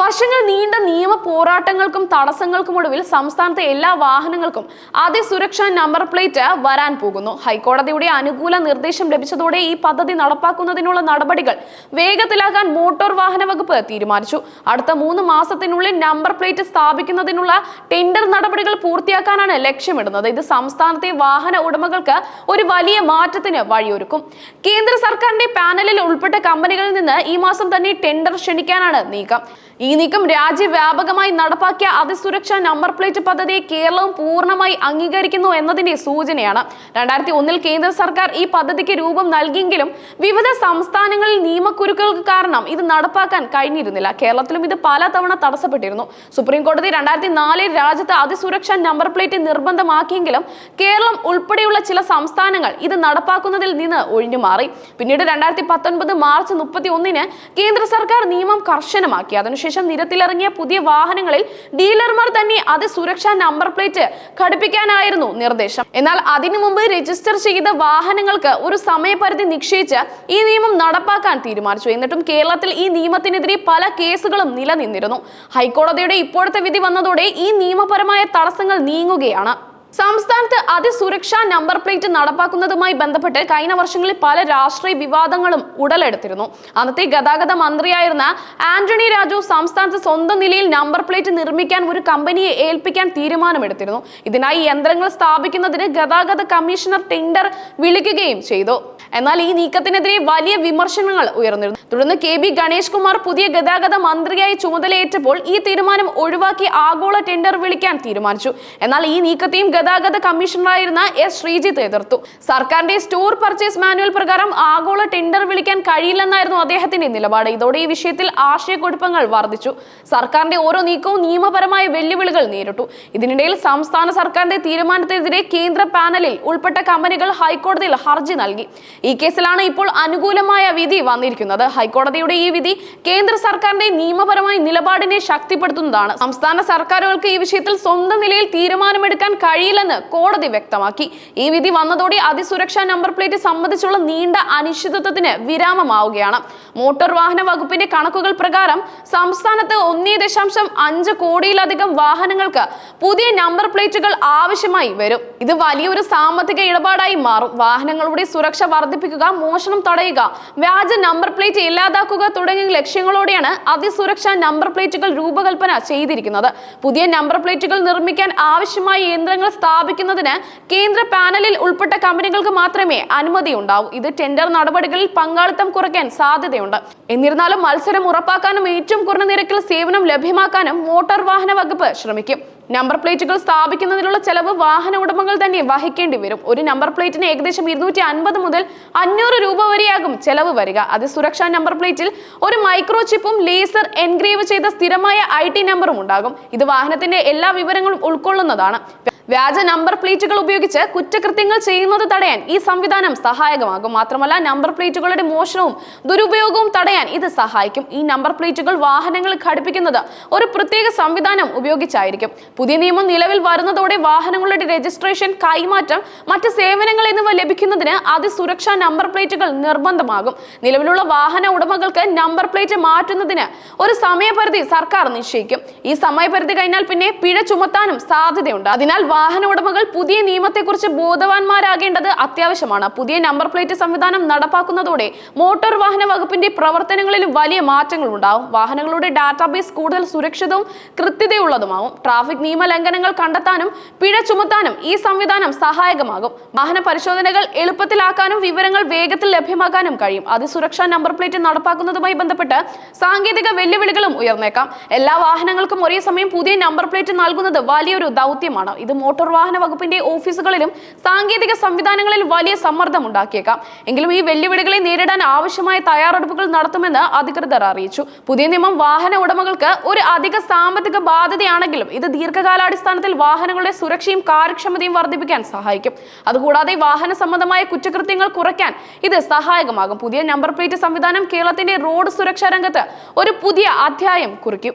വർഷങ്ങൾ നീണ്ട നിയമ പോരാട്ടങ്ങൾക്കും തടസ്സങ്ങൾക്കും ഒടുവിൽ സംസ്ഥാനത്തെ എല്ലാ വാഹനങ്ങൾക്കും അതിസുരക്ഷാ നമ്പർ പ്ലേറ്റ് വരാൻ പോകുന്നു. ഹൈക്കോടതിയുടെ അനുകൂല നിർദ്ദേശം ലഭിച്ചതോടെ ഈ പദ്ധതി നടപ്പാക്കുന്നതിനുള്ള നടപടികൾ വേഗത്തിലാക്കാൻ മോട്ടോർ വാഹന വകുപ്പ് തീരുമാനിച്ചു. അടുത്ത മൂന്ന് മാസത്തിനുള്ളിൽ നമ്പർ പ്ലേറ്റ് സ്ഥാപിക്കുന്നതിനുള്ള ടെൻഡർ നടപടികൾ പൂർത്തിയാക്കാനാണ് ലക്ഷ്യമിടുന്നത്. ഇത് സംസ്ഥാനത്തെ വാഹന ഉടമകൾക്ക് ഒരു വലിയ മാറ്റത്തിന് വഴിയൊരുക്കും. കേന്ദ്ര സർക്കാരിന്റെ പാനലിൽ ഉൾപ്പെട്ട കമ്പനികളിൽ നിന്ന് ഈ മാസം തന്നെ ടെൻഡർ ക്ഷണിക്കാനാണ് നീക്കം. ഈ നീക്കം രാജ്യവ്യാപകമായി നടപ്പാക്കിയ അതിസുരക്ഷാ നമ്പർ പ്ലേറ്റ് പദ്ധതിയെ കേരളവും പൂർണമായി അംഗീകരിക്കുന്നു എന്നതിന്റെ സൂചനയാണ്. രണ്ടായിരത്തി ഒന്നിൽ കേന്ദ്ര സർക്കാർ ഈ പദ്ധതിക്ക് രൂപം നൽകിയെങ്കിലും വിവിധ സംസ്ഥാനങ്ങളിൽ നിയമക്കുരുക്കൾക്ക് കാരണം ഇത് നടപ്പാക്കാൻ കഴിഞ്ഞിരുന്നില്ല. കേരളത്തിലും ഇത് പലതവണ തടസ്സപ്പെട്ടിരുന്നു. സുപ്രീം കോടതി രണ്ടായിരത്തി നാലിൽ രാജ്യത്ത് അതിസുരക്ഷാ നമ്പർ പ്ലേറ്റ് നിർബന്ധമാക്കിയെങ്കിലും കേരളം ഉൾപ്പെടെയുള്ള ചില സംസ്ഥാനങ്ങൾ ഇത് നടപ്പാക്കുന്നതിൽ നിന്ന് ഒഴിഞ്ഞു മാറി പിന്നീട് രണ്ടായിരത്തി പത്തൊൻപത് മാർച്ച് മുപ്പത്തി ഒന്നിന് കേന്ദ്ര സർക്കാർ നിയമം കർശനമാക്കി. അതിനുശേഷം നിരത്തിലിറങ്ങിയ പുതിയ വാഹനങ്ങളിൽ ഡീലർമാർ തന്നെ അത് സുരക്ഷാ നമ്പർ പ്ലേറ്റ് ഘടിപ്പിക്കാനായിരുന്നു നിർദ്ദേശം. എന്നാൽ അതിനു മുമ്പ് രജിസ്റ്റർ ചെയ്ത വാഹനങ്ങൾക്ക് ഒരു സമയപരിധി നിശ്ചയിച്ച് ഈ നിയമം നടപ്പാക്കാൻ തീരുമാനിച്ചു. എന്നിട്ടും കേരളത്തിൽ ഈ നിയമത്തിനെതിരെ പല കേസുകളും നിലനിന്നിരുന്നു. ഹൈക്കോടതിയുടെ ഇപ്പോഴത്തെ വിധി വന്നതോടെ ഈ നിയമപരമായ തടസ്സങ്ങൾ നീങ്ങുകയാണ്. സംസ്ഥാനത്ത് അതിസുരക്ഷാ നമ്പർ പ്ലേറ്റ് നടപ്പാക്കുന്നതുമായി ബന്ധപ്പെട്ട് കഴിഞ്ഞ വർഷങ്ങളിൽ പല രാഷ്ട്രീയ വിവാദങ്ങളും ഉടലെടുത്തിരുന്നു. അന്നത്തെ ഗതാഗത മന്ത്രിയായിരുന്ന ആന്റണി രാജു സംസ്ഥാനത്ത് സ്വന്തം നിലയിൽ നമ്പർ പ്ലേറ്റ് നിർമ്മിക്കാൻ ഒരു കമ്പനിയെ ഏൽപ്പിക്കാൻ തീരുമാനമെടുത്തിരുന്നു. ഇതിനായി യന്ത്രങ്ങൾ സ്ഥാപിക്കുന്നതിന് ഗതാഗത കമ്മീഷണർ ടെൻഡർ വിളിക്കുകയും ചെയ്തു. എന്നാൽ ഈ നീക്കത്തിനെതിരെ വലിയ വിമർശനങ്ങൾ ഉയർന്നിരുന്നു. തുടർന്ന് കെ ബി ഗണേഷ് കുമാർ പുതിയ ഗതാഗത മന്ത്രിയായി ചുമതലയേറ്റപ്പോൾ ഈ തീരുമാനം ഒഴിവാക്കി ആഗോള ടെൻഡർ വിളിക്കാൻ തീരുമാനിച്ചു. എന്നാൽ ഈ നീക്കത്തെയും ഗതാഗത കമ്മീഷണറായിരുന്ന എസ് ശ്രീജിത്ത് എതിർത്തു. സർക്കാരിന്റെ സ്റ്റോർ പർച്ചേസ് മാനുവൽ പ്രകാരം ആഗോള ടെൻഡർ വിളിക്കാൻ കഴിയില്ലെന്നായിരുന്നു അദ്ദേഹത്തിന്റെ നിലപാട്. ഇതോടെ ഈ വിഷയത്തിൽ ആശയക്കുഴപ്പങ്ങൾ വർദ്ധിച്ചു. സർക്കാരിന്റെ ഓരോ നീക്കവും നിയമപരമായ വെല്ലുവിളികൾ നേരിട്ടു. ഇതിനിടയിൽ സംസ്ഥാന സർക്കാരിന്റെ തീരുമാനത്തിനെതിരെ കേന്ദ്ര പാനലിൽ ഉൾപ്പെട്ട കമ്പനികൾ ഹൈക്കോടതിയിൽ ഹർജി നൽകി. ഈ കേസിലാണ് ഇപ്പോൾ അനുകൂലമായ വിധി വന്നിരിക്കുന്നത്. ഹൈക്കോടതിയുടെ ഈ വിധി കേന്ദ്ര സർക്കാരിന്റെ നിയമപരമായ നിലപാടിനെ ശക്തിപ്പെടുത്തുന്നതാണ്. സംസ്ഥാന സർക്കാരുകൾക്ക് ഈ വിഷയത്തിൽ സ്വന്തം നിലയിൽ തീരുമാനമെടുക്കാൻ കഴിയില്ലെന്ന് കോടതി വ്യക്തമാക്കി. ഈ വിധി വന്നതോടെ അതിസുരക്ഷാ നമ്പർ പ്ലേറ്റ് സംബന്ധിച്ചുള്ള നീണ്ട അനിശ്ചിതത്വത്തിന് വിരാമമാവുകയാണ്. മോട്ടോർ വാഹന വകുപ്പിന്റെ കണക്കുകൾ പ്രകാരം സംസ്ഥാനത്ത് ഒന്നേ ദശാംശം അഞ്ച് കോടിയിലധികം വാഹനങ്ങൾക്ക് പുതിയ നമ്പർ പ്ലേറ്റുകൾ ആവശ്യമായി വരും. ഇത് വലിയൊരു സാമ്പത്തിക ഇടപാടായി മാറും. വാഹനങ്ങളുടെ സുരക്ഷ വർദ്ധിപ്പിക്കുക മോഷണം തടയുക വ്യാജ നമ്പർ പ്ലേറ്റ് ഇല്ലാതാക്കുക തുടങ്ങിയ ലക്ഷ്യങ്ങളോടെയാണ് അതിസുരക്ഷാ നമ്പർ പ്ലേറ്റുകൾ രൂപകൽപ്പന ചെയ്തിരിക്കുന്നത്. പുതിയ നമ്പർ പ്ലേറ്റുകൾ നിർമ്മിക്കാൻ ആവശ്യമായ യന്ത്രങ്ങൾ സ്ഥാപിക്കുന്നതിന് കേന്ദ്ര പാനലിൽ ഉൾപ്പെട്ട കമ്പനികൾക്ക് മാത്രമേ അനുമതി ഉണ്ടാവൂ ഇത് ടെൻഡർ നടപടികളിൽ പങ്കാളിത്തം കുറയ്ക്കാൻ സാധ്യതയുണ്ട്. എന്നിരുന്നാലും മത്സരം ഉറപ്പാക്കാനും ഏറ്റവും കുറഞ്ഞ നിരക്കിൽ സേവനം ലഭ്യമാക്കാനും മോട്ടോർ വാഹന വകുപ്പ് ശ്രമിക്കും. നമ്പർ പ്ലേറ്റുകൾ സ്ഥാപിക്കുന്നതിനുള്ള ചെലവ് വാഹന ഉടമകൾ തന്നെ വഹിക്കേണ്ടി വരും. ഒരു നമ്പർ പ്ലേറ്റിന് ഏകദേശം ഇരുന്നൂറ്റി അൻപത് മുതൽ അഞ്ഞൂറ് രൂപ വരെയാകും ചെലവ് വരിക. അത് സുരക്ഷാ നമ്പർ പ്ലേറ്റിൽ ഒരു മൈക്രോ ചിപ്പും ലേസർ എൻഗ്രേവ് ചെയ്ത സ്ഥിരമായ ഐ നമ്പറും ഉണ്ടാകും. ഇത് വാഹനത്തിന്റെ എല്ലാ വിവരങ്ങളും ഉൾക്കൊള്ളുന്നതാണ്. വ്യാജ നമ്പർ പ്ലേറ്റുകൾ ഉപയോഗിച്ച് കുറ്റകൃത്യങ്ങൾ ചെയ്യുന്നത് തടയാൻ ഈ സംവിധാനം സഹായകമാകും. മാത്രമല്ല നമ്പർ പ്ലേറ്റുകളുടെ മോഷണവും ദുരുപയോഗവും തടയാൻ ഇത് സഹായിക്കും. ഈ നമ്പർ പ്ലേറ്റുകൾ വാഹനങ്ങൾ ഘടിപ്പിക്കുന്നത് ഒരു പ്രത്യേക സംവിധാനം ഉപയോഗിച്ചായിരിക്കും. പുതിയ നിയമം നിലവിൽ വരുന്നതോടെ വാഹനങ്ങളുടെ രജിസ്ട്രേഷൻ കൈമാറ്റം മറ്റ് സേവനങ്ങൾ എന്നിവ ലഭിക്കുന്നതിന് അതിസുരക്ഷാ നമ്പർ പ്ലേറ്റുകൾ നിർബന്ധമാകും. നിലവിലുള്ള വാഹന ഉടമകൾക്ക് നമ്പർ പ്ലേറ്റ് മാറ്റുന്നതിന് ഒരു സമയപരിധി സർക്കാർ നിശ്ചയിക്കും. ഈ സമയപരിധി കഴിഞ്ഞാൽ പിന്നെ പിഴ ചുമത്താനും സാധ്യതയുണ്ട്. അതിനാൽ വാഹന ഉടമകൾ പുതിയ നിയമത്തെക്കുറിച്ച് ബോധവാന്മാരാകേണ്ടത് അത്യാവശ്യമാണ്. പുതിയ നമ്പർ പ്ലേറ്റ് സംവിധാനം നടപ്പാക്കുന്നതോടെ മോട്ടോർ വാഹന വകുപ്പിന്റെ പ്രവർത്തനങ്ങളിലും വലിയ മാറ്റങ്ങൾ ഉണ്ടാവും. വാഹനങ്ങളുടെ ഡാറ്റാബേസ് കൂടുതൽ സുരക്ഷിതവും കൃത്യതയുള്ളതുമാവും. ട്രാഫിക് നിയമ ലംഘനങ്ങൾ കണ്ടെത്താനും പിഴ ചുമത്താനും ഈ സംവിധാനം സഹായകമാകും. വാഹന പരിശോധനകൾ എളുപ്പത്തിലാക്കാനും വിവരങ്ങൾ വേഗത്തിൽ ലഭ്യമാക്കാനും കഴിയും. അതിസുരക്ഷാ നമ്പർ പ്ലേറ്റ് നടപ്പാക്കുന്നതുമായി ബന്ധപ്പെട്ട് സാങ്കേതിക വെല്ലുവിളികളും ഉയർന്നേക്കാം. എല്ലാ വാഹനങ്ങൾക്കും ഒരേ സമയം പുതിയ നമ്പർ പ്ലേറ്റ് നൽകുന്നത് വലിയൊരു ദൗത്യമാണ്. ഇത് മോട്ടോർ വാഹന വകുപ്പിന്റെ ഓഫീസുകളിലും സാങ്കേതിക സംവിധാനങ്ങളിൽ വലിയ സമ്മർദ്ദം ഉണ്ടാക്കിയേക്കാം. എങ്കിലും ഈ വെല്ലുവിളികളെ നേരിടാൻ ആവശ്യമായ തയ്യാറെടുപ്പുകൾ നടത്തുമെന്ന് അധികൃതർ അറിയിച്ചു. പുതിയ നിയമം വാഹന ഉടമകൾക്ക് ഒരു അധിക സാമ്പത്തിക ബാധ്യതയാണെങ്കിലും ഇത് ദീർഘകാലാടിസ്ഥാനത്തിൽ വാഹനങ്ങളുടെ സുരക്ഷയും കാര്യക്ഷമതയും വർദ്ധിപ്പിക്കാൻ സഹായിക്കും. അതുകൂടാതെ വാഹന സംബന്ധമായ കുറ്റകൃത്യങ്ങൾ കുറയ്ക്കാൻ ഇത് സഹായകമാകും. പുതിയ നമ്പർ പ്ലേറ്റ് സംവിധാനം കേരളത്തിന്റെ റോഡ് സുരക്ഷാ രംഗത്ത് ഒരു പുതിയ അധ്യായം കുറിക്കും.